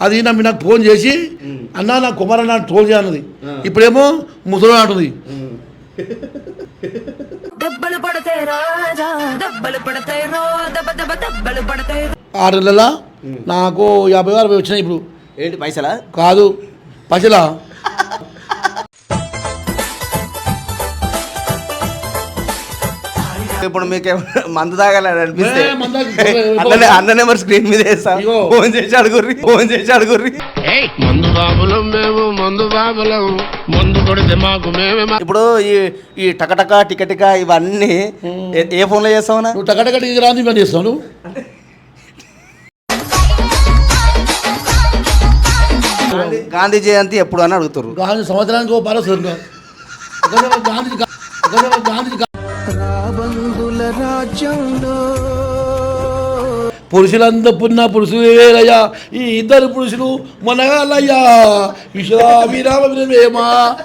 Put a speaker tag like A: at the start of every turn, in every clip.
A: అది నమ్మి నాకు ఫోన్ చేసి అన్న నా కుమారన్న ట్రోల్ చేయన్నది ఇప్పుడేమో ముసలి అంటుంది. ఆరు నెలల నాకు యాభై అరవై వచ్చినాయి ఇప్పుడు.
B: ఏంటి పైసలా?
A: కాదు పసిలా?
B: ఇప్పుడు మీకు మందు తాగాలని అనిపిస్తే. అన్న అన్న నెంబర్ స్క్రీన్ మీద వేస్తా. ఫోన్ చేసి అడుగుర్రి ఫోన్ చేసి అడుగుర్రి.
C: మందు బాబులం మేము మందు బాబులం. మందు కొడితే మాకు మేమే
B: ఇప్పుడు ఈ ఈ టకటక టికటిక ఇవన్నీ ఏ- ఫోన్లో చేస్తావునా
A: నువ్వు టకటక ఇది రాని పని చేస్తాను
B: గాంధీ- గాంధీ జయంతి ఎప్పుడు అని అడుగుతారు
A: గాంధీ సంవత్సరానికి ఓ పార వస్తుంది గాంధీ గాంధీ పురుషులంతా పున్న పురుషులేరయ్యా ఈ ఇద్దరు పురుషులు మనగాలయ్యా. విశ్వామిరామ వినమేమా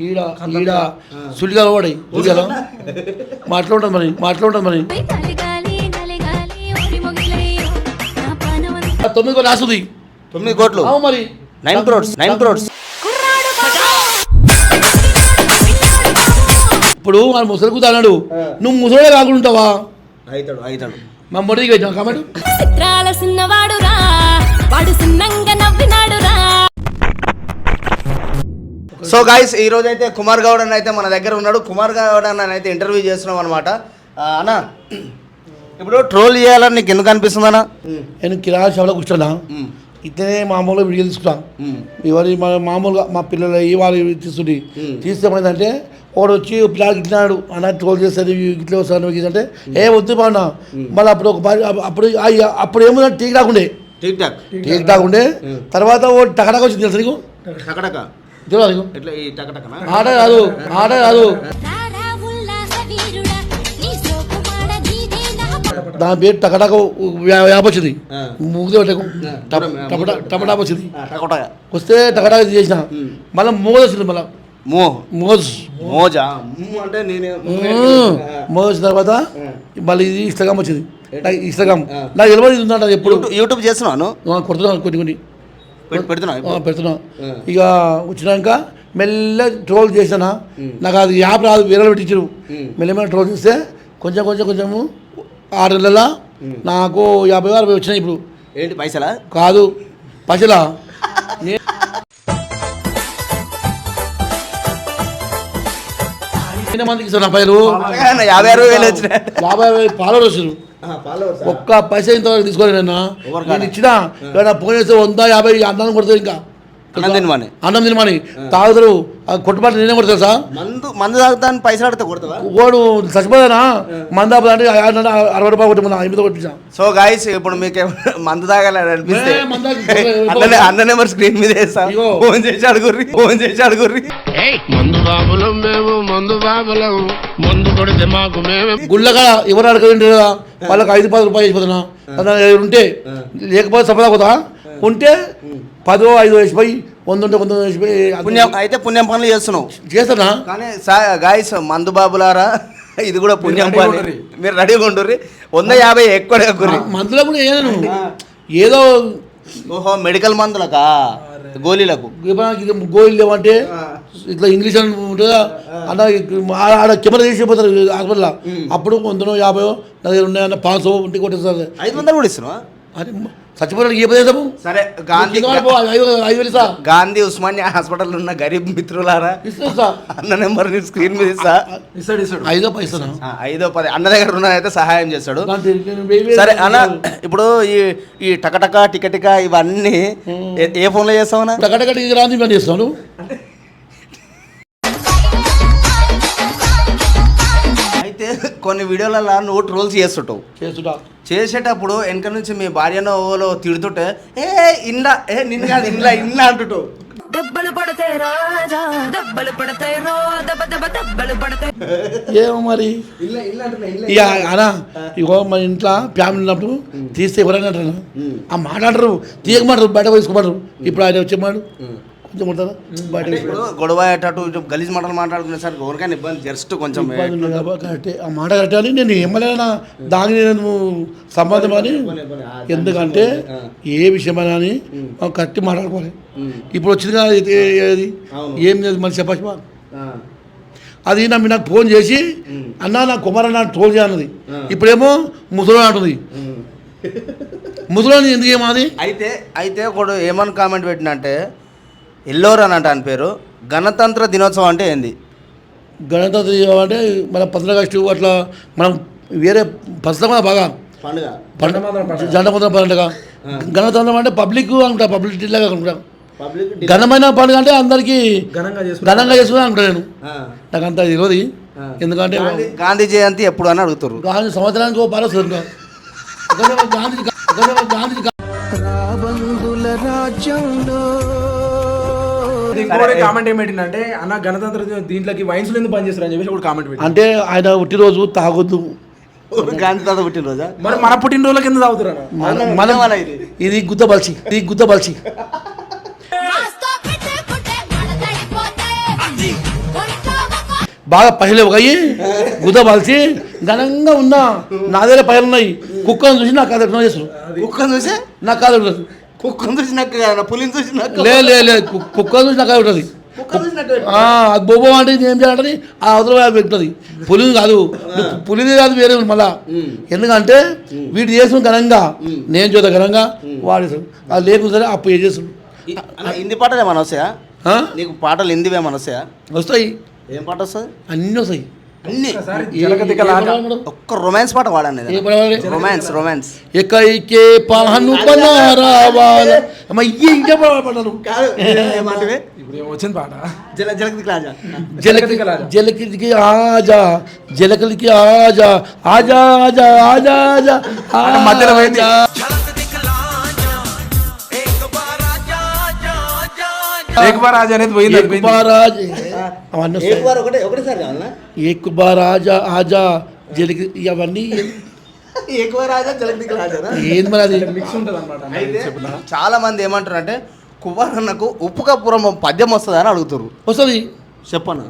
A: ఈడ ఈడ. సుడిగాల వాడి సుడిగాల? మాట్లాడుతుంది మరి మాట్లాడుతుంది మరి. తొమ్మిది కూడా రాసుది.
B: తొమ్మిది కోట్లు.
A: అవు మరి.
B: Nine crores nine crores.
A: ఇప్పుడు మన ముసలి కూత అన్నాడు నువ్వు ముసలే కాకుండా ఉంటావా?
B: అవుతాడు అవుతాడు
A: మా మొదటికి వచ్చాం కాబట్టి
D: చిత్రాల సిన్నవాడు రా వాడు సిన్నంగా నవ్వినాడు రా
B: సో గాయస్ ఈ రోజు అయితే కుమార్ గౌడ్ అన్న అయితే మన దగ్గర ఉన్నాడు. కుమార్ గౌడ్ అన్న అయితే ఇంటర్వ్యూ చేస్తున్నాం అనమాట అన్న ఇప్పుడు ట్రోల్ చేయాలని నీకు ఎందుకు అనిపిస్తుంది అన్న?
A: నేను కిరాణా షాప్లో కూర్చున్నా. ఇతనే మామూలుగా వీడియో తీసుకుంటా. ఇవరి మన మామూలుగా మా పిల్లలు ఈ వాళ్ళు తీస్తే ఏమైందంటే వాడు వచ్చి పిల్లలకి ఇట్లాడు అన్న ట్రోల్ చేస్తుంది ఇట్లా వస్తాను అంటే ఏ వద్దు బాగున్నా మళ్ళీ అప్పుడు ఒక పది- అప్పుడు అప్పుడు ఏముందంటే టీక్ రాకుండే
B: టిక్ టాక్.
A: టీక్ రాకుండే తర్వాత ఓ టకటక వచ్చింది తెలుసు నీకు?
B: టకటక.
A: తెలియదు ఆట కాదు ఆట కాదు. దాని పేరు టకటక యాప్ వచ్చింది. ముగ్గుదే పెట్టకు టపటా టపటా వచ్చింది. వస్తే టకటక చేసిన. మళ్ళీ మోజ్ వచ్చింది మళ్ళీ.
B: మో.
A: మోజ్.
B: మోజా? అంటే నేనే
A: మోజ్ తర్వాత మళ్ళీ ఇది ఇన్స్టాగ్రామ్ వచ్చింది. ఇన్స్టాగ్రామ్ నాకు తెలియదు ఇది ఉందంట ఎప్పుడు?
B: యూట్యూబ్ చేస్తున్నాను
A: కొడుతున్నాను కొన్ని కొన్ని.
B: పెట్- పెడుతున్నా
A: ఇక వచ్చినాక మెల్ల ట్రోల్ చేసానా నాకు అది యాప్ రాదు వేరే పెట్టించారు మెల్లమెల్ల ట్రోల్ చేస్తే కొంచెం కొంచెం కొంచెము ఆరు నెలల నాకు యాభై అరవై వచ్చినాయి ఇప్పుడు.
B: ఏంటి పైసలా?
A: కాదు పసిలా? ఎన్ని మందికి ఇస్తారు నా పైరు
B: యాభై అరవై వేలు వచ్చినాయి
A: యాభై అరవై పాలు వస్తారు. ఒక్క పైసా ఇంతవరకు తీసుకోలేదు నేను ఇచ్చిన చేస్తే వంద యాభై అన్నం కొడతారు ఇంకా.
B: అన్నం తినమని
A: అన్నం తినమని తాగుతారు ఆ కొట్టుబాటు నేనే కొడతారు సార్
B: మందు మందు తాగుతాను పైసలు అడితే కొడతావా?
A: వాడు చచ్చిపోయానా? మందాపు అంటే ఆ- అరవై రూపాయలు కొట్టి మన ఎనిమిది కొట్టించాం.
B: సో గాయస్ ఇప్పుడు మీకు ఏమైనా మందు తాగాలని అనిపిస్తే
A: మందు
B: అన్న అన్న నెంబర్ స్క్రీన్ మీద వేస్తా. ఫోన్ చేసి అడుగుర్రి ఫోన్ చేసి అడుగుర్రి.
C: మందు బాబులం మేము మందు బాబులం. మందు కొడితే మాకు మేమే
A: గుళ్ళగా ఎవరు అడగండి కదా వాళ్ళకి ఐదు పది రూపాయలు ఎవరు ఉంటే లేకపోతే సఫలా పోతా? ఉంటే పదో ఐదో వేసిపోయి వంద ఉంటే వంద వేసిపోయి
B: పుణ్యం అయితే పుణ్యం పనులు చేస్తున్నావు.
A: చేస్తానా
B: కానీ గాయస్ మందు బాబులారా ఇది కూడా పుణ్యం పని. మీరు రెడీగా ఉండుర్రి. వంద యాభై ఎక్కువ
A: మందులో కూడా ఏదో
B: ఓహో మెడికల్ మందులకా? గోళీలకు?
A: గోయిల్ లేవంటే ఇట్లా ఇంగ్లీష్ ఉంటుందా? అన్న ఆడ కెమెరా తీసిపోతారు హాస్పిటల్లో. అప్పుడు వందనో యాభై దగ్గర ఉన్నాయన్న పాంచ్ ఇంటికి కొట్టేస్తారు
B: ఐదు వందలు కూడా ఇస్తున్నావా?
A: అది ఏ ప్రదేశము
B: సరే గాంధీ
A: ఐదు ఐదు
B: గాంధీ ఉస్మానియా హాస్పిటల్ ఉన్న గరీబ్ మిత్రులారా? అన్న నెంబర్ స్క్రీన్ మీద ఇస్తా.
A: ఐదో పైసా
B: ఆ, ఐదో పది. అన్న దగ్గర ఉన్న అయితే సహాయం చేస్తాడు. సరే అన్న ఇప్పుడు ఈ ఈ టకటక టికటిక ఇవన్నీ ఏ- ఫోన్లో చేస్తావన్నా
A: టకటక రాని పని చేస్తాను
B: కొన్ని వీడియోలలో నువ్వు ట్రోల్స్ చేస్తుంటావు.
A: చేస్తున్నా
B: చేసేటప్పుడు వెనక నుంచి మీ భార్యనో ఓలో తిడుతుంటే ఏ ఇండ్లా ఏ నిన్ను కాదు ఇండ్లా ఇండ్లా అంటుంటావు.
E: దెబ్బలు పడతాయి రాజా దెబ్బలు పడతాయి రో దెబ్బ దెబ్బ దెబ్బలు పడతాయి
A: ఏమో మరి? ఇక ఇగో మన ఇంట్లో ఫ్యామిలీ ఉన్నప్పుడు తీస్తే ఎవరైనా అంటారు ఆ మాట్లాడరు తీయకమంటారు బయట వేసుకోమంటారు ఇప్పుడు ఆయన వచ్చేమాడు కొంచెం కొడతారా బయట
B: అంటే ఇప్పుడు గొడవ అయ్యేటట్టు ఇటు గలీజ్ మాటలు మాట్లాడుకునేసరికి ఎవరికైనా ఇబ్బంది జస్ట్ కొంచెం
A: ఇబ్బంది ఉంది కాబట్టి కరెక్టే. ఆ మాట కరెక్టే అని నేను ఎమ్మెల్యేనా దానికి నేను సంబంధం అని ఎందుకంటే ఏ విషయమైనా అని మనం కరెక్ట్ మాట్లాడుకోవాలి. ఇప్పుడు వచ్చింది కదా ఏది ఏం లేదు మన చెప్పచ్చు అది నా నాకు ఫోన్ చేసి అన్న నా కుమారన్న ట్రోల్ చేయన్నది. ఇప్పుడేమో ముసలి అంటుంది. ముసలి ఎందుకు ఏమాది
B: అయితే అయితే ఒకడు ఏమని కామెంట్ పెట్టినంటే ఎల్లోర్ అని అంట అని పేరు. గణతంత్ర దినోత్సవం అంటే ఏంది?
A: గణతంత్ర దినం అంటే మన ఆగస్టు అట్లా మనం వేరే పరిశ్రమ బాగా.
B: పండుగ.
A: పండుగ. జెండపత్రం పండుగ. గణతంత్రం అంటే పబ్లిక్ అనుకుంటా పబ్లిక్ లాగా అనుకుంటా.
B: పబ్లిక్
A: ఘనమైన పండుగ అంటే అందరికీ
F: ఘనంగా
A: చేసుకుని అనుకుంటా నేను. నాకు అంత తెలియదు. ఎందుకంటే
B: గాంధీ జయంతి ఎప్పుడు అని అడుగుతారు
A: గాంధీ సంవత్సరానికి ఒక. గాంధీ గాంధీ
F: ఇంకోటి కామెంట్ ఏం పెట్టిందంటే అన్న గణతంత్ర దీంట్లోకి వైన్స్ ఎందుకు బంద్ చేస్తారు అని చెప్పేసి ఒకటి కామెంట్ పెట్టి
A: అంటే ఆయన పుట్టినరోజు తాగొద్దు
B: గాంధీ తాత పుట్టినరోజా?
F: మరి మన పుట్టినరోజుల కింద తాగుతారు అన్న
A: మన-
B: ఇది.
A: ఇది గుద్ద బల్చి ఇది గుద్ద
D: ఒక
A: బాగా పైలు అయ్యి గుద్ద బల్చి ఘనంగా ఉన్నా నా దగ్గర పైలు ఉన్నాయి కుక్కను చూసి నాకు అది ఎట్లా చేస్తారు
B: కుక్కను చూసి?
A: నాకు కాదు
B: కుక్కను చూసి నాకు కాదు, పులిని చూసి నాకు
A: లే లే లే కు- కుక్కను చూసి నాకు అది ఉంటుంది అది బొబ్బో అంటే ఏం చేయాలంటే ఆ అవతల వైపు పెట్టుతుంది పులిని కాదు పులిది కాదు వేరే మళ్ళా. ఎందుకంటే వీడు చేసిన ఘనంగా నేను చూద్దా ఘనంగా వాడు చేస్తాడు. అది లేకుండా సరే అప్పు ఏ
B: అన్న, హిందీ పాటలు ఏమైనా వస్తాయా? నీకు పాటలు హిందీ ఏమైనా వస్తాయా?
A: వస్తాయి.
B: ఏం పాట వస్తుంది?
A: అన్నీ వస్తాయి.
B: అన్ని? ఒక్క రొమాన్స్ పాట వాడండి? రొమాన్స్ రొమాన్స్
A: ఎకైకే పహను పనారావాల అమ్మ ఈ ఇంకా
F: ఏమో వచ్చింది పాట.
B: జల జలగతి రాజా
A: జలకి జలకి ఆజా జలకలికి ఆజా ఆజా ఆజా ఆజా ఆజా
F: మధ్యలో పోయింది.
A: ఆజా.
F: ఏక్ బార్ రాజా అనేది పోయింది అది
A: అవన్నీ వస్తాయి.
B: ఒకటే ఒకటేసారి
A: ఆజా జలకి అవన్నీ
B: ఎక్కువ రాజా జలగతి రాజా
A: ఏంది మరి అది?
F: మిక్స్ ఉంటుంది అనమాట
B: అయితే చాలా మంది ఏమంటారు అంటే కుమారన్నకు ఉప్పు కప్పురం పద్యం వస్తుంది అని అడుగుతారు
A: వస్తుంది.
B: చెప్పన్న.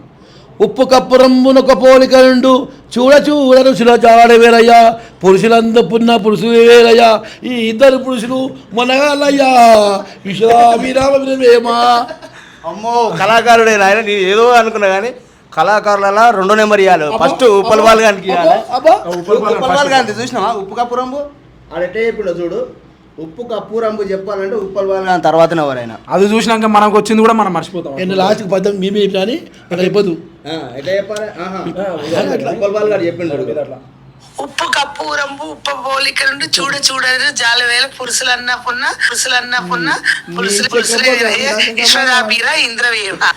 A: ఉప్పు కప్పు రంబునొక పోలిక రెండు చూడ చూడ రుచుల జాడ వేరయ్యా పురుషులందు పున్న పురుషులు వేరయ్యా ఈ ఇద్దరు పురుషులు మొనగాలయ్యా విశ్వామిరామ వినవేమా
B: అమ్మో కళాకారుడే నాయన నేను ఏదో అనుకున్నా కానీ కళాకారుల రెండో నెంబర్ ఇవ్వాలి ఫస్ట్ ఉప్పల్ బాల్ గానికి ఇవ్వాలి ఉప్పల్ బాల్ చూసినావా? ఉప్పు కప్పురంబు ఆడటే ఇప్పుడు చూడు ఉప్పు కప్పురంబు చెప్పాలంటే ఉప్పల్ బాల్ గాని తర్వాతనే ఎవరైనా.
F: అది చూసినాక మనకు వచ్చింది కూడా మనం మర్చిపోతాం.
A: నేను లాస్ట్కి పద్యం మేమే చెప్పినా అని అట్లా అయిపోదు
B: ఎట్లా చెప్పాలి? ఉప్పల్ బాల్ గారు చెప్పిండు
F: అట్లా.
G: ఉప్పు కప్పు రంపు ఉప్పు పోలిక నుండి చూడ చూడరు జాలవేల పురుషులన్న పున్న పురుషులన్న పున్న పురుషులు పురుషులే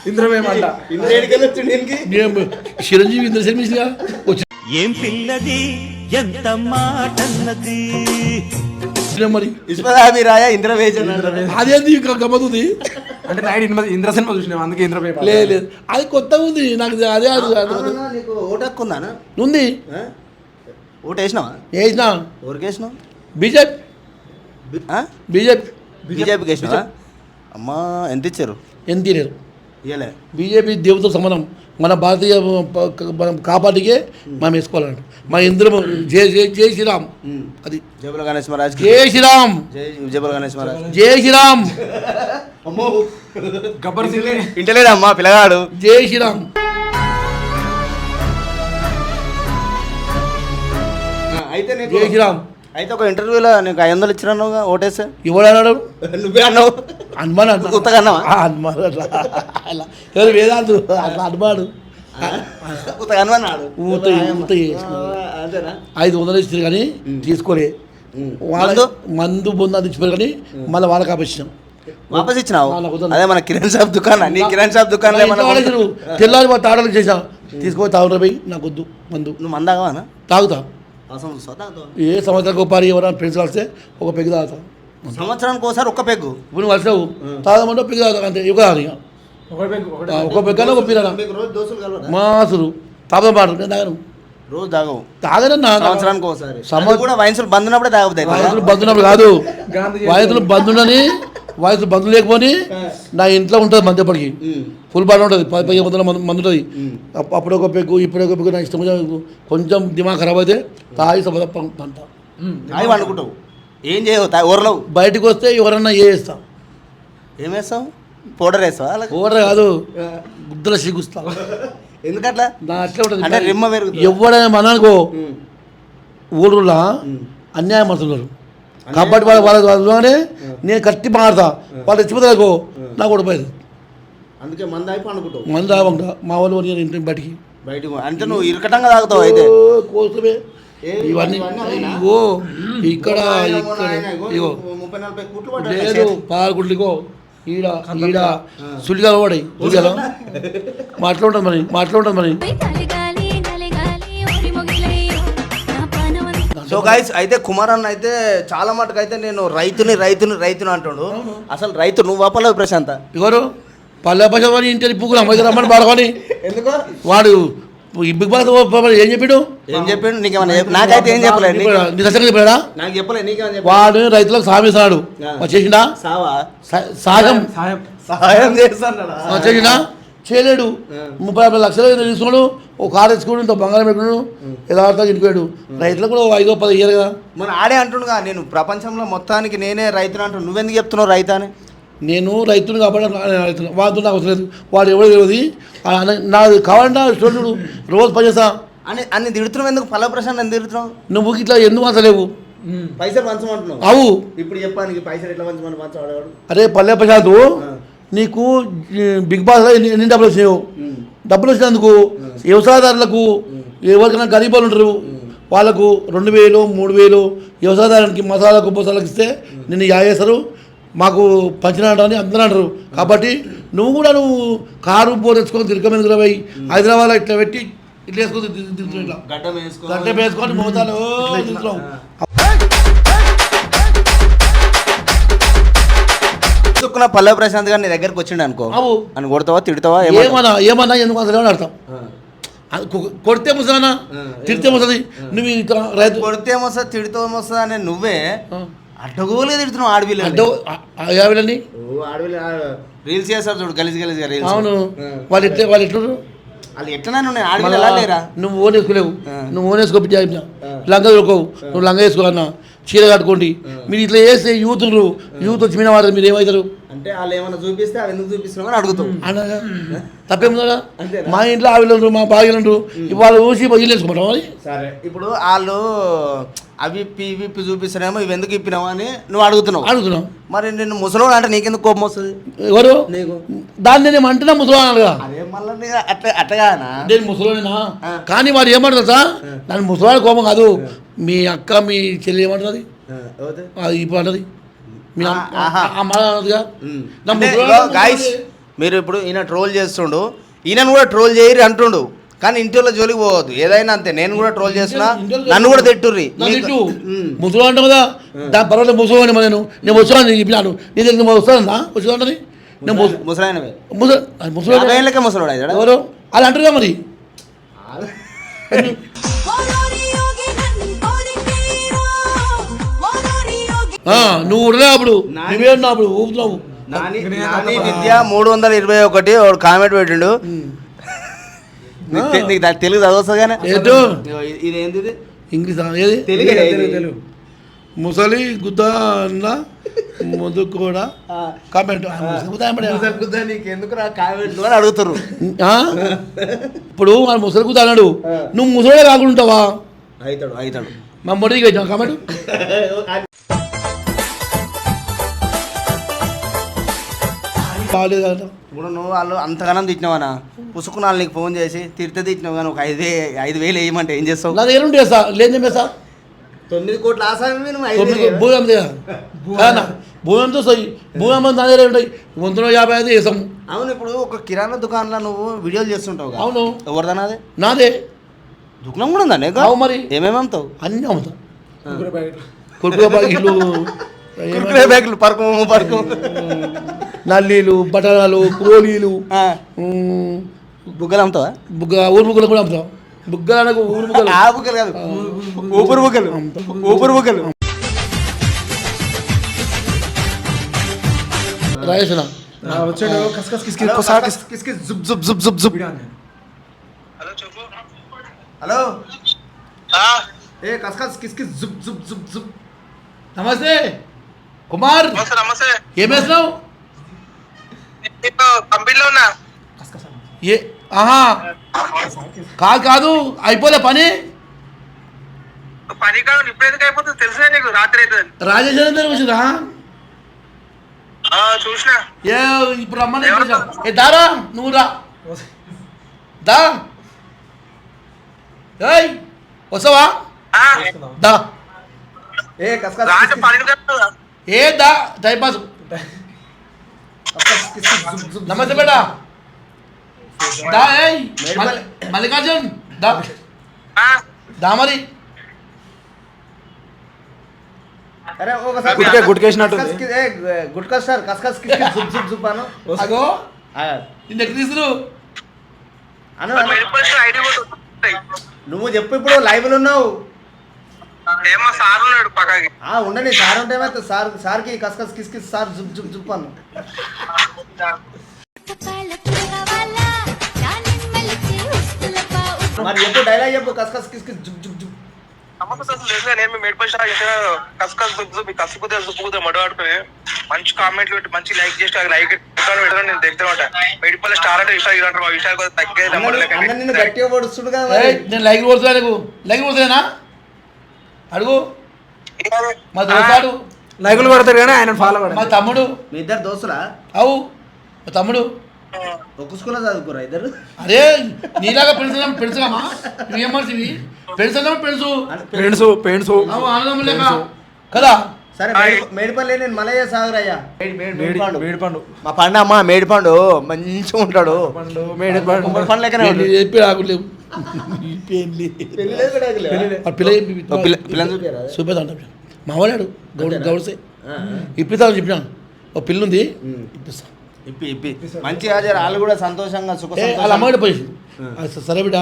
F: ఇంద్రమేమంట
A: మేము చిరంజీవి ఇంద్ర శర్మిగా
H: ఏం పిల్లది ఎంత మాటన్నది?
A: మరి.
B: విశ్వదాభిరాయ ఇంద్రవేజన్
A: అదేంది ఇంకా గమ్మతుంది
F: అంటే నైట్ ఇంద్ర ఇంద్ర సినిమా చూసినాం అందుకే ఇంద్రమే పాట.
A: లేదు. అది కొత్తగా ఉంది నాకు అదే అది అది-
B: నీకు ఓటు హక్కు ఉందానా
A: ఉంది?
B: ఓటు వేసినావా
A: వేసిన
B: ఎవరికి వేసినావు
A: బీజేపీ? బీజేపీ
B: బీజేపీకి వేసినావా అమ్మా ఎంత ఇచ్చారు
A: ఎంత లేదు
B: ఇయ్యలే
A: బీజేపీ దేవుతో సమానం మన భారతీయ మనం కాపాటికే మనం వేసుకోవాలంట మన ఇంద్రం జై జై జై శ్రీరామ్ అది
B: జయబుల గణేష్ మహారాజ్
A: జై శ్రీరామ్
B: జై జయబుల గణేష్ మహారాజ్
A: జై శ్రీరామ్
B: అమ్మో
F: గబ్బర్ సింగ్
B: ఇంటలేడమ్మా పిల్లగాడు
A: జై శ్రీరామ్
B: అయితే నీకు
A: జై శ్రీరామ్
B: అయితే ఒక ఇంటర్వ్యూలో నీకు ఐదు వందలు ఇచ్చినాను ఓటేస్తే
A: ఎవడు అన్నాడు
B: నువ్వే అన్నావు
A: హనుమాన్
B: ఉత్తగా అన్నావా?
A: హనుమాన్ అట్లా అలా ఎవరు వేదాంతు అట్లా హనుమాడు ఊత ఊత.
B: అంతేనా
A: ఐదు వందలు ఇచ్చారు కానీ తీసుకోలే వాళ్ళ
B: మందు?
A: బొందు అది ఇచ్చిపోయారు కానీ మళ్ళీ వాళ్ళకి ఆపేసినాం
B: వాపస్ ఇచ్చినావు. అదే మన కిరణ్ షాప్ దుకాణం నీ కిరణ్ షాప్
A: నువ్వు తెల్లారి మా తాడలకు చేసా తీసుకొని తాగుతా పోయి నాకు వద్దు మందు
B: నువ్వు మందాగానా
A: తాగుతా ఏ సంవత్సరానికి ఒక పారి ఎవరైనా ఫ్రెండ్స్ కలిస్తే ఒక పెగ్గు తాగుతా.
B: సంవత్సరానికి ఒకసారి ఒక్క పెగ్గు.
A: ఇప్పుడు నువ్వు కలిసావు తాగమంటే పెగ్గు తాగుతా అంతే ఇక. తాగు ఒక పెగ్గానే ఒక
B: కలవరా?
A: మాసులు. తాపం పాడు నేను తాగను.
B: రోజు తాగవు.
A: తాగనన్నా
B: సంవత్సరానికి ఒకసారి
A: సంవత్సరం-
B: కూడా వయసులు బంద్ ఉన్నప్పుడే తాగుతాయి. కదా.
A: వయసులు బంధున్నప్పుడు కాదు వయసులు బంధుండని వాయిస్ బంధు లేకపోని నా ఇంట్లో ఉంటుంది మంది ఎప్పటికి ఫుల్ బాగా ఉంటుంది. పది పదిహేను వందల మంది ఉంటుంది. అప్- అప్పుడు ఒక పెగ్గు ఇప్పుడు ఒక పెగ్గు నా ఇష్టం కొంచెం దిమాగ్ ఖరాబ్ అయితే తాగి సభ పంట.
B: అవి వండుకుంటావు ఏం చేయవు? ఊరలవు.
A: బయటకు వస్తే ఎవరన్నా ఏ వేస్తా
B: ఏం వేస్తావు పౌడర్ వేస్తావా?
A: ఓవర్ కాదు గుద్దల సిగుస్తా
B: ఎందుకట్లా?
A: నా అట్లా ఉంటుంది.
B: అంటే రిమ్మ
A: ఎవడైనా మనకో ఊళ్ళో అన్యాయం పడుతున్నారు కాబట్టి వాళ్ళ వాళ్ళ వాళ్ళనే నేను కట్టి మాడతా వాళ్ళు తెచ్చిపోతారు నాకు కూడా పోయేది.
B: అందుకే మంది అయిపో అనుకుంటావు.
A: మంది తాగకుండా మా వాళ్ళు ఇంటి బయటికి.
B: బయటకు అంటే నువ్వు ఇరకటంగా తాగుతావు అయితే.
A: కోసమే ఇవన్నీ? ఇగో ఇక్కడ
B: ఇగో,
A: ఇగో.
B: ముప్పై నలభై కుట్లు పడ్డాయి
A: లేదు
B: చేతికి.
A: పాలకుట్లిగో ఈడ ఈడ సులిగాలు పడాయి సులిగాలు? ఉంటుంది మరి మాట్లో ఉంటుంది మరి.
B: సో గైస్ అయితే కుమార్ అన్న అయితే చాలా మటుకు అయితే నేను రైతుని రైతుని రైతుని అంటుండు. అసలు రైతు నువ్వు అప్పలేదు ప్రశాంత?
A: ఎవరు? పల్లె వాడి ఇంటి పువ్వులు అమ్మాయి రమ్మని పాడుకొని
B: ఎందుకో?
A: వాడు బిగ్ బాస్ ఏం చెప్పాడు?
B: ఏం చెప్పాడు? నీకేమన్నా నాకైతే ఏం చెప్పలేదు నీకు-
A: నీ దశగా చెప్పాడా?
B: నాకు చెప్పలేదు నీకేమన్నా
A: వాడు రైతులకు సాయం ఇస్తున్నాడు చేసిండా?
B: సావా?
A: సాయం?
F: సాయం
B: చేస్తాడా
A: చేసిండా? చేయలేడు. ముప్పై యాభై లక్షలు తీసుకున్నాడు ఒక కారు తెచ్చుకుని ఇంత బంగారం పెట్టుకున్నాడు యథార్థంగా ఇంటిపోయాడు రైతులకు కూడా ఓ ఐదో పది ఇయ్యారు కదా.
B: మన ఆడే అంటుండగా నేను ప్రపంచంలో మొత్తానికి నేనే రైతుని అంటు నువ్వెందుకు చెప్తున్నావు రైతు అని
A: నేను రైతుని కాబట్టి రైతుని వాడితో నాకు అవసరం లేదు. వాడు ఎవరు తెలియదు. నాకు కావాలంటే స్టూడెంట్ రోజు పనిచేస్తా
B: అని అన్ని తిడుతున్నావు ఎందుకు? పల్ల ప్రశాంత్ ఎందుకు తిడుతున్నావు?
A: నువ్వు ఇట్లా ఎందుకు అంతలేవు
B: పైసలు పంచమంటున్నావు.
A: అవు.
B: ఇప్పుడు చెప్పానికి పైసలు ఎట్లా పంచమని పంచవాడు
A: అరే పల్లె ప్రశాంత్ నీకు బిగ్ బాస్ ఎన్ని ఎన్ని డబ్బులు వచ్చినావు డబ్బులు వచ్చినందుకు వ్యవసాయదారులకు ఎవరికైనా గరీబాలు ఉంటారు. వాళ్ళకు రెండు వేలు మూడు వేలు వ్యవసాయదారునికి మసాలాకు మసాలకు ఇస్తే నిన్ను యాగేస్తారు. మాకు పంచినాడని అందరూ అంటారు. కాబట్టి నువ్వు కూడా నువ్వు కారు బోర్ తెచ్చుకొని తిరగమైన హైదరాబాద్లో ఇట్లా పెట్టి ఇట్లా వేసుకొని
B: గడ్డం
A: వేసుకొని మోతాలు తిరుగుతున్నావు
B: తీసుకున్న పల్లె ప్రశాంత్ గారు నీ దగ్గరకు వచ్చిండు అనుకో.
A: అవు.
B: అని కొడతావా తిడతావా ఏమన్నా?
A: ఏమన్నా ఏమన్నా ఎందుకు అసలు ఏమని అర్థం. అది కొ- కొడితే ముసలానా తిడితే ముసలి. నువ్వు ఇట్లా రైతు
B: కొడితే ఏమొస్తా తిడితే ఏమొస్తా అని నువ్వే అడ్డగోలే తిడుతున్నావు ఆడపిల్ల
A: యాభైలని
B: ఆడపిల్ల రీల్స్ చేస్తారు చూడు గలీజ్ గలీజ్ రీల్స్.
A: అవును. వాళ్ళు ఎట్లా వాళ్ళు ఎట్లు
B: వాళ్ళు ఎట్లా ఉన్నాయి ఆడపిల్ల ఎలా లేరా?
A: నువ్వు ఓన్ వేసుకోలేవు. నువ్వు ఓన్ వేసుకో బిడ్డ చెప్పిన లంగా దొరకవు. నువ్వు లంగా వేసుకో అన్న. చీర కట్టుకోండి. మీరు ఇట్లా వేస్తే యూత్. యూత్ వచ్చి మీద వాడు మీరు ఏమవుతారు?
B: అంటే వాళ్ళు ఏమైనా చూపిస్తే అవి ఎందుకు చూపిస్తున్నావు అని అడుగుతావు.
A: అనగా తప్పేముందా? మా ఇంట్లో ఆవిలు మా బాగా ఉంటారు వాళ్ళు ఊసి ఇల్లు వేసుకుంటాం
B: సరే ఇప్పుడు వాళ్ళు అవి ఇప్పి ఇవి ఇప్పి చూపిస్తున్నామో ఇవి ఎందుకు ఇప్పినావు అని నువ్వు అడుగుతున్నావు.
A: అడుగుతున్నాం
B: మరి నేను ముసలోడు అంటే నీకెందుకు కోపం వస్తుంది?
A: ఎవరు?
B: నీకు?
A: దాన్ని నేను అంటున్నా ముసలాగా
B: అదే మళ్ళీ అట్లా అట్టగానా
A: నేను ముసలోనేనా కానీ వాడు ఏమంటారు సార్ నన్ను ముసలాడు కోపం కాదు. మీ అక్క మీ చెల్లి ఏమంటుంది? అది ఇప్పుడు అంటది.
B: గాయస్ మీరు ఇప్పుడు ఈయన ట్రోల్ చేస్తుండు. ఈయనను కూడా ట్రోల్ చేయరు అంటుండు. కానీ ఇంటి వాళ్ళ జోలికి పోవద్దు. ఏదైనా అంతే. నేను కూడా ట్రోల్ చేస్తున్నా.
A: ఇంటి-
B: నన్ను కూడా తిట్టుర్రి.
A: ముసలోడు అంటావు కదా. దాని పర్వాలేదు ముసలోని నేను. నేను వస్తాను నీకు చెప్పినాను. నీ దగ్గర వస్తానన్నా? వచ్చి నేను ముస-
B: ముసలాయనవే.
A: ముస- అది ముసలోడు
B: యాభై ఏళ్ళకే ముసలోడు అయ్యాడా?
A: ఎవరు? అలా అంటారు కదా మరి. నువ్వు ఉండలే అప్పుడు నువ్వే ఉన్నావు అప్పుడు ఊపుతున్నావు.
B: నాని నాని విద్య మూడు వందల ఇరవై ఒకటి ఒక కామెంట్ పెట్టిండు. నీకు తెలుగు చదవచ్చు కానీ.
A: ఏంటో
B: ఇది ఏంది ఇది
A: ఇంగ్లీష్ ఏది?
B: తెలుగు
F: తెలుగు
A: ముసలి గుద్ద అన్న ముందు కూడా కామెంట్.
B: అని అడుగుతారు
A: ఆ? ఇప్పుడు వాడు ముసలి గుద్ద అన్నాడు. నువ్వు ముసలే కాకుండా ఉంటావా?
B: అవుతాడు అవుతాడు
A: మా మొదటికి వచ్చాం కామెంట్. అంట
B: ఇప్పుడు నువ్వు వాళ్ళు అంతగానం తిట్టినావనా పుసుకున్న వాళ్ళు నీకు ఫోన్ చేసి తిడితే తిట్టినావు కానీ ఒక ఐదు వే- ఐదు వేలు వేయమంటే ఏం చేస్తావు?
A: నా దగ్గర ఉంటే సార్ లేదు చెప్పేసా
B: తొమ్మిది కోట్ల ఆసామి నువ్వు ఐదు
A: తొమ్మిది భూమి అంతే భూమి అమ్మ నా దగ్గర ఉంటాయి. వందల యాభై ఐదు వేసాము
B: అవును ఇప్పుడు ఒక కిరాణా దుకాణంలో నువ్వు వీడియోలు చేస్తుంటావు కదా.
A: అవును.
B: ఎవరిదన్నా అది?
A: నాదే.
B: దుకాణం కూడా ఉందా నీకు?
A: అవు మరి.
B: ఏమేమి అమ్ముతావు?
A: అన్నీ అమ్ముతా. కొడుకు ప్యాకెట్లు.
B: కుర్కురే బ్యాగులు పరకు పరకు.
A: నల్లీలు బటానాలు కోలీలు
B: బుగ్గలు అమ్ముతావా?
A: బుగ్గ ఊరు బుగ్గలు కూడా అమ్ముతాం. బుగ్గలు అనకు ఊరు బుగ్గలు.
B: ఆ బుగ్గలు కాదు. ఊపిరి బుగ్గలు. ఊపిరి బుగ్గలు.
F: ఆ, వచ్చాడు. కస్ కస్ కిస్
B: హలో,
F: కిస్
B: కస్ కస్ కిస్ కిస్ జుబ్ జుబ్ జుబ్ జుబ్ జుబ్ హలో ఏ కస్ కస్ కిస్ కిస్ జుబ్ జుబ్ జుబ్ జుబ్
A: నమస్తే. కుమార్!
G: నమస్తే
A: ఏం వేసినావు ఏ ఆహా. కాదు కాదు అయిపోలే పని?
G: పని కాదు ఇప్పుడు అయిపోతుంది? తెలుసా నీకు రాత్రి అయితే
A: రాజేష్ దగ్గర వచ్చిరా
G: చూసినా.
A: ఏ ఇప్పుడు రమ్మని. ఏ దారా నువ్వు రా. దా. ఏయ్ వస్తావా? దా.
B: ఏ కస్
A: ఏ దా టైం పాస్. నమస్తే బేటా దా ఏయ్ మల్లికార్జున్ దా. దా మరి.
B: అరే ఒకసారి
F: గుట్కే
B: గుట్కా సార్ కస్ కస్ కిస్ కిస్ జుబ్ జుబ్ జుబ్ అను.
A: అగో.
B: ఆ,
A: నిన్న ఎక్కడ తీసురు
B: అను అను.
G: ఐడి
B: నువ్వు చెప్పు ఇప్పుడు లైవ్లో ఉన్నావు.
G: ఏమో సార్ ఉన్నాడు పక్కకి.
B: ఆ ఉండని సార్ ఉంటే ఏమైతే సార్ సార్కి కస్ కస్ కిస్ కిస్ సార్ జుబ్ జుబ్ జుబ్ అను మరి చెప్పు డైలాగ్ చెప్పు కస్ కస్ కిస్ కిస్ జుబ్ జుబ్ జుబ్
G: నమ్మకం అసలు లేదు నేను మేడ్ పై స్టార్ చేసిన కస్ కస్ దుబ్బు మీ కసు కుదే దుబ్బు కుదే మడవాడుకుని మంచి కామెంట్లు పెట్టి మంచి లైక్ చేసి లైక్ పెట్టడం నేను దగ్గర ఉంటా మేడ్ పై స్టార్ అంటే ఇలాంటి విషయాలు తగ్గేది
A: నేను లైక్ కొడుతున్నా లైక్ కొడుతున్నా? అడుగు. మా దోస్తాడు
F: లైకులు కొడతారు కానీ ఆయన ఫాలో
A: మా
F: కొడతారు
A: తమ్ముడు.
B: మీ ఇద్దరు దోస్తులా?
A: అవు. మా తమ్ముడు.
B: ఒక స్కూల్లో చదువుకోరా ఇద్దరు?
A: అరే నీలాగా పెంచుదాం పెంచుదామా మనిషివి పెంచుదాం పెంచు.
F: పెయింట్స్
A: అవు ఆనందం లేక. కదా?
B: సరే మేడి- మేడిపల్లి నేను మలయ్య సాగరయ్యా మేడిపండు.
F: మేడిపండు.
B: మా పండు అమ్మ మేడిపండు. మంచిగా ఉంటాడు.
F: పండు మేడిపండు
B: పండు లెక్కనే.
A: చెప్పి రాకులేవు పెళ్ళి. పిల్ల? చూపేదా అంట మావాడాడు గౌడ్? గౌడ్సే. ఇప్పిస్తాను చెప్పినాను. ఓ పిల్ల ఉంది. ఇప్పిస్తా.
B: ఇప్పి ఇప్పి. మంచిగా జర వాళ్ళు కూడా సంతోషంగా సుఖ
A: వాళ్ళ అమ్మగడ పోయి సరే బిడ్డ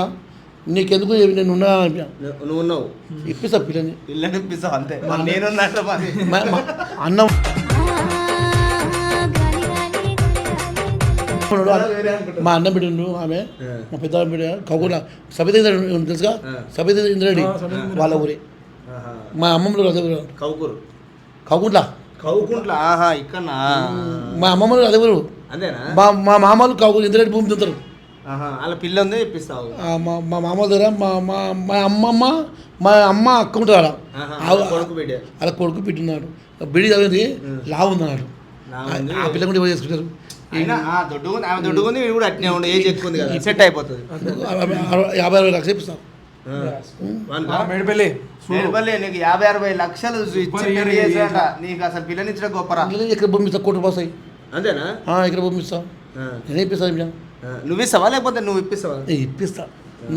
A: నీకెందుకు నేను ఉన్నా
B: నువ్వు- నువ్వు ఉన్నావు.
A: ఇప్పిస్తా పిల్లని.
B: పిల్లని ఇప్పిస్తావు అంతే.
A: మా- అన్నం మా అన్న బిడ్డ ఆమె మా పెద్ద బిడ్డ కౌకుల సబిత తెలుసుగా సబిత ఇంద్రెడ్డి వాళ్ళ ఊరే. మా అమ్మమ్మలు
B: కౌకూరు
A: కౌకుంట్ల
B: కౌకుంట్ల ఆహా ఇక్కడ
A: మా అమ్మమ్మలు అదే ఊరు. మా మా మామలు కౌకులు ఇంద్రెడ్డి భూమి తింటారు.
B: వాళ్ళ పిల్ల ఉంది ఇప్పిస్తావు.
A: ఆ, మా మా మామల దగ్గర మా మా మా అమ్మమ్మ మా అమ్మ అక్క ఉంటారు ఆ-
B: కొడుకు బిడ్డ.
A: అలా కొడుకు పెట్టినాడు బిడి చదివింది లావు ఉందన్నాడు. ఆ పిల్ల కూడా చేసుకుంటారు?
B: అయినా ఆమె వీడు కూడా అట్నే ఉండు ఏజ్ ఎక్కువ ఉంది కదా. సెట్ అయిపోతుంది.
A: యాభై అరవై లక్షలు ఇప్పిస్తాను
B: వానికా?
F: మేడిపల్లి
B: మేడిపల్లి నీకు యాభై అరవై లక్షలు. నీకు అసలు గొప్పరా.
A: కోటి.
B: అంతేనా?
A: ఇక్కడ. నేను ఇప్పిస్తాను ఇప్పిస్తా
B: ఆ, నువ్వు ఇస్తావా లేకపోతే నువ్వు ఇప్పిస్తావా?
A: ఇప్పిస్తా.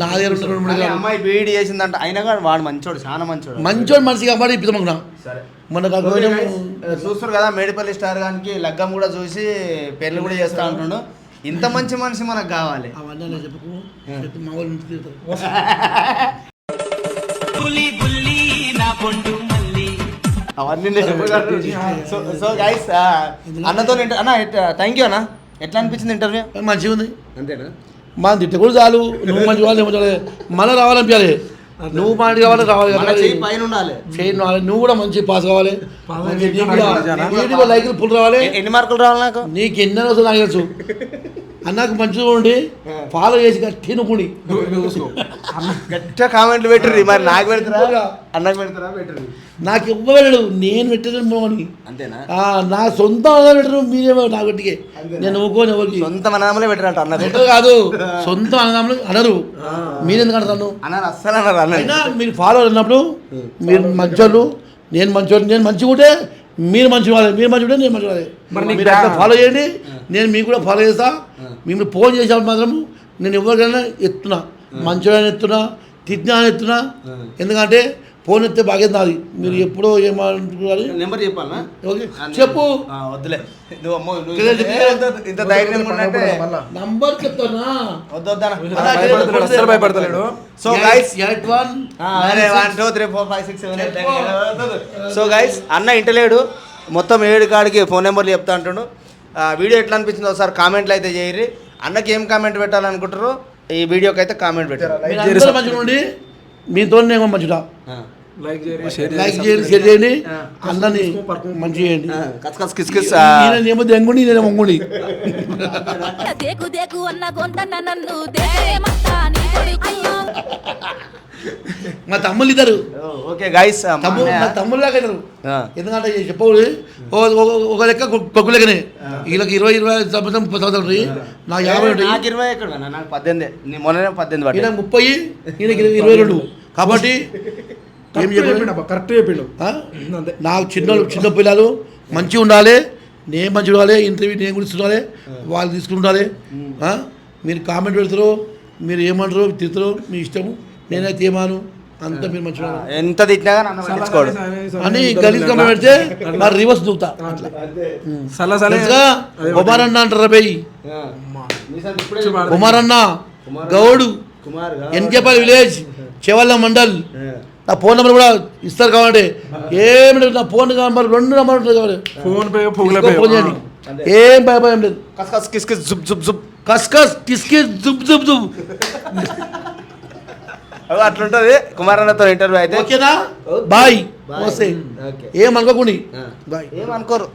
A: నా దగ్గర ఉన్న రెండు మూడు గ్రాములు.
B: అమ్మాయి బీఈడి చేసిందంట. అయినా కానీ వాడు మంచోడు చాలా మంచోడు.
A: మంచోడు మనిషి కాబట్టి ఇప్పిస్తాం అనుకున్నా
B: సరే. చూస్తారు కదా మేడిపల్లి స్టార్ గానికి లగ్గం కూడా చూసి పెళ్ళి కూడా చేస్తా అంటున్నాడు ఇంత మంచి మనిషి మనకు కావాలి.
A: అవన్నీ నేను చెప్పుకో. మా వాళ్ళు
B: అవన్నీ. సో సో గైస్ అన్నతో అన్న థ్యాంక్ యూ అన్న. ఎట్లా అనిపించింది ఇంటర్వ్యూ
A: మంచిగా ఉంది
B: అంతేనా?
A: మా తిట్ట కూడా చాలు. నువ్వు మంచి వాళ్ళు ఏమో చాలు మళ్ళీ రావాలనిపించాలి. నువ్వు మాట కావాలి రావాలి.
B: మన
A: కదా.
B: చెయ్యి పైన ఉండాలి.
A: చేయి రావాలి. నువ్వు కూడా మంచి పాస్ కావాలి. నీకు కూడా లైకులు ఫుల్ రావాలి.
B: ఎన్ని మార్కులు రావాలి నాకు?
A: నీకు ఎన్ని నాకు తెలుసు. అన్నకు మంచిగా ఉండి ఫాలో చేసి నువ్వుని
B: గట్టిగా కామెంట్లు పెట్టరు మరి నాకు పెడతారా? అన్నకు పెడతారా? పెట్టరు
A: నాకు ఇవ్వలేడు నేను పెట్టలేను అని
B: అంతేనా?
A: ఆ, నా సొంత అన్నదమ్ములు పెట్టరు. మీరేమో నా గట్టికి. నేను ఒప్పుకోను ఎవరికి?
B: సొంత మనమలే పెట్టరంట అన్నది.
A: పెట్టరు కాదు. సొంత అన్నదమ్ములు అనరు. మీరెందుకు అంటాను
B: అన్నారు అస్సలు అన్నారు
A: అయినా మీరు ఫాలో అయినప్పుడు మీరు మంచోళ్ళు నేను మంచోళ్ళు నేను మంచిగా ఉంటే మీరు మంచి వాళ్ళే మీరు మంచి నేను మంచి వాళ్ళే.
F: మరి
A: అట్లా ఫాలో చేయండి. నేను మీకు కూడా ఫాలో చేస్తా. మేము ఫోన్ చేసినప్పుడు మాత్రం నేను ఎవరికైనా ఎత్తున్నా. మంచోళ్ళని ఎత్తున్నా తిట్టినా అని ఎత్తున్నా. ఎందుకంటే ఫోన్ ఎత్తే బాగా నాది. మీరు ఎప్పుడో ఏమనుకోవాలి
B: నెంబర్ చెప్పాలనా?
A: ఓకే చెప్పు.
B: వద్దులే. ఇంత- ధైర్యం
A: నంబర్ చెప్తానా?
F: భయపడతలేడు
B: so guys
A: eight one
B: one two three four five six seven eight so guys అన్న ఇంటలేడు మొత్తం ఏడు కాడికి ఫోన్ నెంబర్లు చెప్తా అంటుండు. ఆ, వీడియో ఎట్లా అనిపించిందో ఒకసారి కామెంట్లు అయితే చేయరు అన్నకి ఏం కామెంట్ పెట్టాలనుకుంటారో ఈ వీడియోకి అయితే కామెంట్ పెట్టారు
A: మంచిగా ఉండి మీతో నేను మంచిగా
F: లైక్ చేయండి షేర్
A: లైక్ చేయండి షేర్ చేయండి అందరినీ మంచి చేయండి.
B: కస్ కిస్ కిస్
A: నేనేమో దెంగుని నేనే మొంగుని
D: దేకు దేకు అన్న గొంతన్న నన్ను దేశమంతా నీ కొడుకు. అయ్యో
A: మా తమ్ముళ్ళు ఇద్దరు.
B: ఓకే గైస్
A: తమ్ముడు మా తమ్ముళ్ళు లాగా ఇద్దరు. ఎందుకంటే చెప్పవు ఒక లెక్క కొక్కు లెక్కనే. వీళ్ళకి ఇరవై ఇరవై సంవత్సరం ఉంటాయి నాకు యాభై
B: నాకు ఇరవై ఎక్కడ? నాకు పద్దెనిమిది. నీ మొన్ననే పద్దెనిమిది
A: ముప్పై ఈయనకి ఇరవై రెండు. కాబట్టి ఏం చెప్పాడు
F: కరెక్ట్ చెప్పిండు
A: నాకు చిన్న చిన్న పిల్లలు మంచిగా ఉండాలి నేను మంచిగా ఉండాలి ఇంటర్వ్యూ నేను కూడా ఉండాలి వాళ్ళు తీసుకుని ఉండాలి. ఆ? మీరు కామెంట్ పెడతారు మీరు ఏమంటారు తిడతారు మీ ఇష్టము. నేనైతే ఏమాను అంతా మీరు మంచిగా ఉండాలి.
B: ఎంత తిట్టినా
A: అని గలీజ్ కామెంట్ పెడితే మరి రివర్స్ దూకుతా అట్లా. కుమార్ అన్న అంటారు బై కుమార్ అన్న గౌడు
B: కుమార్
A: ఎన్కేపల్లి విలేజ్ చెవల్ల మండల్. నా ఫోన్ నెంబర్ కూడా ఇస్తారు కావాలంటే. ఏమి లేదు, నా ఫోన్ నెంబర్ రెండు నెంబర్ ఉంటుంది కావాలి.
F: ఫోన్ పే
A: ఫోన్ చేయండి. ఏం భయభయం లేదు.
B: కస్ కస్ కిస్ కిస్ జుబ్ జుబ్ జుబ్
A: కస్ కస్ కిస్కి జుబ్ జుబ్ జుబ్
B: అవి అట్లుంటది. కుమార్ అన్నతో ఇంటర్వ్యూ అయితే.
A: ఓకేనా? బాయ్. ఏం అనుకోకుండా బాయ్.
B: ఏమనుకోరు